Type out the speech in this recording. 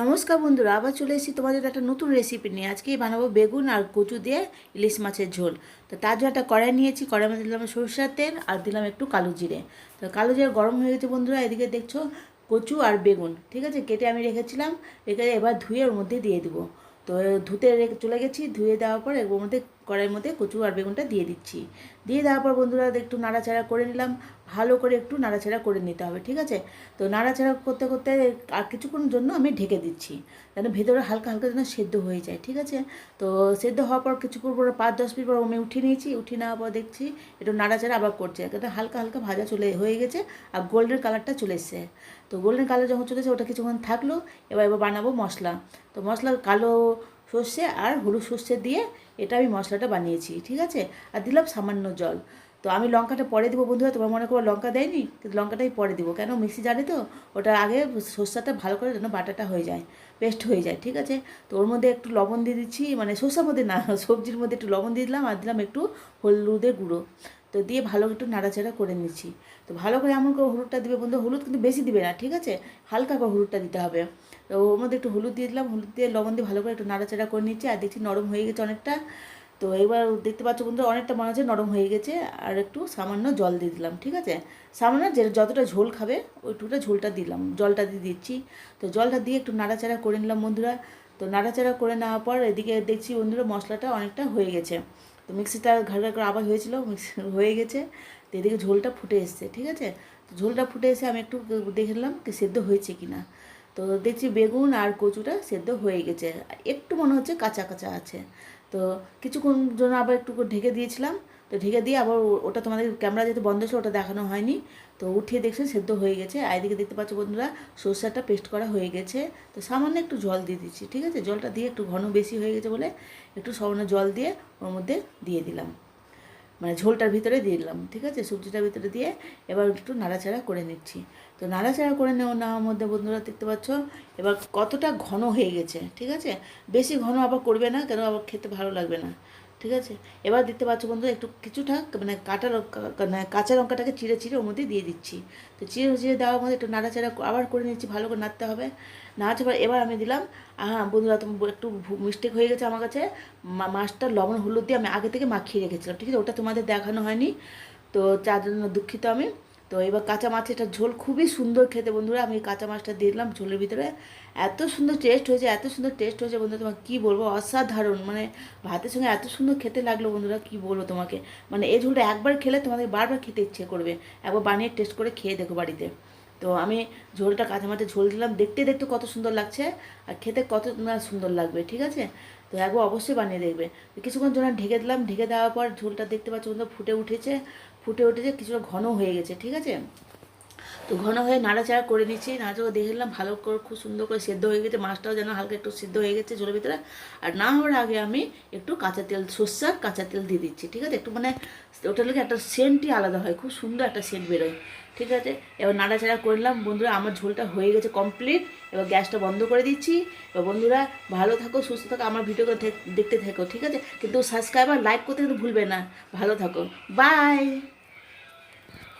নমস্কার বন্ধুরা, আবার চলে এসেছি তোমাদের একটা নতুন রেসিপি নিয়ে। আজকে বানাবো বেগুন আর কচু দিয়ে ইলিশ মাছের ঝোল। তো তার জন্য একটা কড়াই নিয়েছি কড়াই মধ্যে দিলাম সরষের তেল আর দিলাম একটু কালো জিরে। তো কালো জিরে গরম হয়ে গেছে বন্ধুরা, এদিকে দেখছ কচু আর বেগুন, ঠিক আছে? কেটে আমি রেখেছিলাম, রেখে এবার ধুয়ে ওর মধ্যে দিয়ে দিব। তো ধুতে চলে গেছি, ধুয়ে দেওয়ার পর ওর মধ্যে কড়াইয়ের মধ্যে কচু আর বেগুনটা দিয়ে দিচ্ছি। দিয়ে দেওয়ার পর বন্ধুরা একটু নাড়াচাড়া করে নিলাম। ভালো করে একটু নাড়াচাড়া করে নিতে হবে, ঠিক আছে? তো নাড়াচাড়া করতে করতে আর কিছুক্ষণ জন্য আমি ঢেকে দিচ্ছি, যেন ভেতরে হালকা হালকা যেন সেদ্ধ হয়ে যায়, ঠিক আছে? তো সেদ্ধ হওয়ার পর কিছুক্ষণ পর পাঁচ দশ মিনিট পর আমি উঠিয়ে নিয়েছি, উঠিয়ে নেওয়ার পর দেখছি একটু নাড়াচাড়া আবার করছে কিন্তু হালকা হালকা ভাজা চলে হয়ে গেছে আর গোল্ডেন কালারটা চলে এসছে। তো গোল্ডেন কালার যখন চলে ওটা কিছুক্ষণ থাকল, এবার এবার বানাবো মশলা। তো মশলা কালো সর্ষে আর হলুদ সর্ষে দিয়ে এটা আমি মশলাটা বানিয়েছি, ঠিক আছে? আর দিলাম সামান্য জল। তো আমি লঙ্কাটা পরে দেবো বন্ধুরা, তোমার মনে করো লঙ্কা দেয়নি? কিন্তু লঙ্কাটাই পরে দেবো। কেন মিক্সি জানে তো? ওটা আগে সর্ষাটা ভালো করে যেন বাটাটা হয়ে যায়, পেস্ট হয়ে যায়, ঠিক আছে? তো ওর মধ্যে একটু লবণ দিয়ে দিচ্ছি মানে সর্ষার মধ্যে না, সবজির মধ্যে একটু লবণ দিয়ে দিলাম আর দিলাম একটু হলুদের গুঁড়ো। তো দিয়ে ভালো একটু নাড়াচাড়া করে নিচ্ছি। তো ভালো করে এমন করে হলুদটা দিবে বন্ধু হলুদ কিন্তু বেশি দিবে না, ঠিক আছে? হালকা করে হলুদটা দিতে হবে। ওর মধ্যে একটু হলুদ দিয়ে দিলাম, হলুদ দিয়ে লবণ দিয়ে ভালো করে একটু নাড়াচাড়া করে নিচ্ছি আর দেখছি নরম হয়ে গেছে অনেকটা। তো এবার দেখতে পাচ্ছ বন্ধু অনেকটা মনে হচ্ছে নরম হয়ে গেছে আর একটু সামান্য জল দিয়ে দিলাম, ঠিক আছে? সামান্য যে যতটা ঝোল খাবে, ওইটুকুটা ঝোলটা দিলাম, জলটা দিয়ে দিচ্ছি। তো জলটা দিয়ে একটু নাড়াচাড়া করে নিলাম বন্ধুরা। তো নাড়াচাড়া করে নেওয়ার পর এদিকে দেখছি বন্ধুরা মশলাটা অনেকটা হয়ে গেছে। তো মিক্সিটা ঘাড় ঘাড় করে আবার হয়েছিল, মিক্সি হয়ে গেছে। তো এদিকে ঝোলটা ফুটে এসছে, ঠিক আছে? তো ঝোলটা ফুটে এসে আমি একটু দেখে নিলাম কি সেদ্ধ হয়েছে কি না তো দেখছি বেগুন আর কচুটা সেদ্ধ হয়ে গেছে। একটু মনে হচ্ছে কাঁচা কাঁচা আছে। তো কিছুক্ষণ জন্য আবার একটু ঢেকে দিয়েছিলাম। তো ঢেকে দিয়ে আবার ওটা তোমাদের ক্যামেরা যেহেতু বন্ধ ছিল, ওটা দেখানো হয়নি। তো উঠিয়ে দেখছি সেদ্ধ হয়ে গেছে। আর এদিকে দেখতে পাচ্ছ বন্ধুরা, সর্ষাটা পেস্ট করা হয়ে গেছে। তো সামান্য একটু জল দিয়ে দিচ্ছি, ঠিক আছে? জলটা দিয়ে একটু ঘন বেশি হয়ে গেছে বলে একটু সামান্য জল দিয়ে ওর মধ্যে দিয়ে দিলাম। মানে ঝোলটার ভিতরে দিয়ে দিলাম, ঠিক আছে? সবজিটার ভিতরে দিয়ে এবার একটু নাড়াচাড়া করে নিচ্ছি। তো নাড়াচাড়া করে নেওয়া নেওয়ার মধ্যে বন্ধুরা দেখতে পাচ্ছ, এবার কতটা ঘন হয়ে গেছে, ঠিক আছে? বেশি ঘন আবার করবে না, কেন আবার খেতে ভালো লাগবে না। ঠিক আছে? এবার দেখতে পাচ্ছ বন্ধু একটু কিছুটা মানে কাটা মানে কাঁচা লঙ্কাটাকে চিড়ে চিড়ে ওর মধ্যে দিয়ে দিচ্ছি। তো চিড়ে চিড়ে দেওয়ার মধ্যে একটু নাড়াচাড়া আবার করে নিচ্ছি, ভালো করে নাড়তে হবে। নাড়াচ্ছে পর এবার আমি দিলাম। হ্যাঁ বন্ধুরা তোমার একটু মিস্টেক হয়ে গেছে আমার কাছে। মাছটা লবণ, হলুদ দিয়ে আমি আগে থেকে মাখিয়ে রেখেছিলাম, ঠিক আছে? ওটা তোমাদের দেখানো হয়নি। তো যার জন্য দুঃখিত আমি। তো এবার কাঁচা মাছের ঝোল খুবই সুন্দর খেতে বন্ধুরা। আমি কাঁচা মাছটা দিলাম ঝোলের ভিতরে। এত সুন্দর টেস্ট হয়েছে, এত সুন্দর টেস্ট হয়েছে বন্ধুরা। তোমাকে কী বলব? অসাধারণ। মানে ভাতের সঙ্গে এত সুন্দর খেতে লাগল বন্ধুরা, কি বলব তোমাকে? মানে এই ঝোলটা একবার খেলে তোমাদের বারবার খেতে ইচ্ছে করবে। একবার বানিয়ে টেস্ট করে খেয়ে দেখো বাড়িতে। তো আমি ঝোলটা কাঁচা মাছের ঝোল দিলাম। দেখতে দেখতে কত সুন্দর লাগছে আর খেতে কত না সুন্দর লাগবে, ঠিক আছে? তো একবার অবশ্যই বানিয়ে দেখবে। কিছুক্ষণ জন্য ঢেকে দিলাম। ঢেকে দেওয়ার পর ঝোলটা দেখতে পাচ্ছ ফুটে উঠেছে। ফুটে উঠেছে, কিছুটা ঘন হয়ে গেছে, ঠিক আছে? ঘন হয়ে নাড়াচাড়া করে নিচ্ছি, নাড়াচাড়া দেখে নিলাম ভালো করে খুব সুন্দর করে সেদ্ধ হয়ে গেছে, মাছটাও যেন হালকা একটু সিদ্ধ হয়ে গেছে ঝোলের ভিতরে। আর না হওয়ার আগে আমি একটু কাঁচা তেল সর্ষার কাঁচা তেল দিয়ে দিচ্ছি, ঠিক আছে? একটু মানে ওটার লেগে একটা সেন্টই আলাদা হয়, খুব সুন্দর একটা সেন্ট বেরোয়, ঠিক আছে? এবার নাড়াচাড়া করলাম বন্ধুরা আমার ঝোলটা হয়ে গেছে কমপ্লিট এবার গ্যাসটা বন্ধ করে দিচ্ছি। এবার বন্ধুরা ভালো থাকো, সুস্থ থাকো, আমার ভিডিওকে দেখতে থাকো, ঠিক আছে? কিন্তু সাবস্ক্রাইব আর লাইক করতে কিন্তু ভুলবে না। ভালো থাকো বাই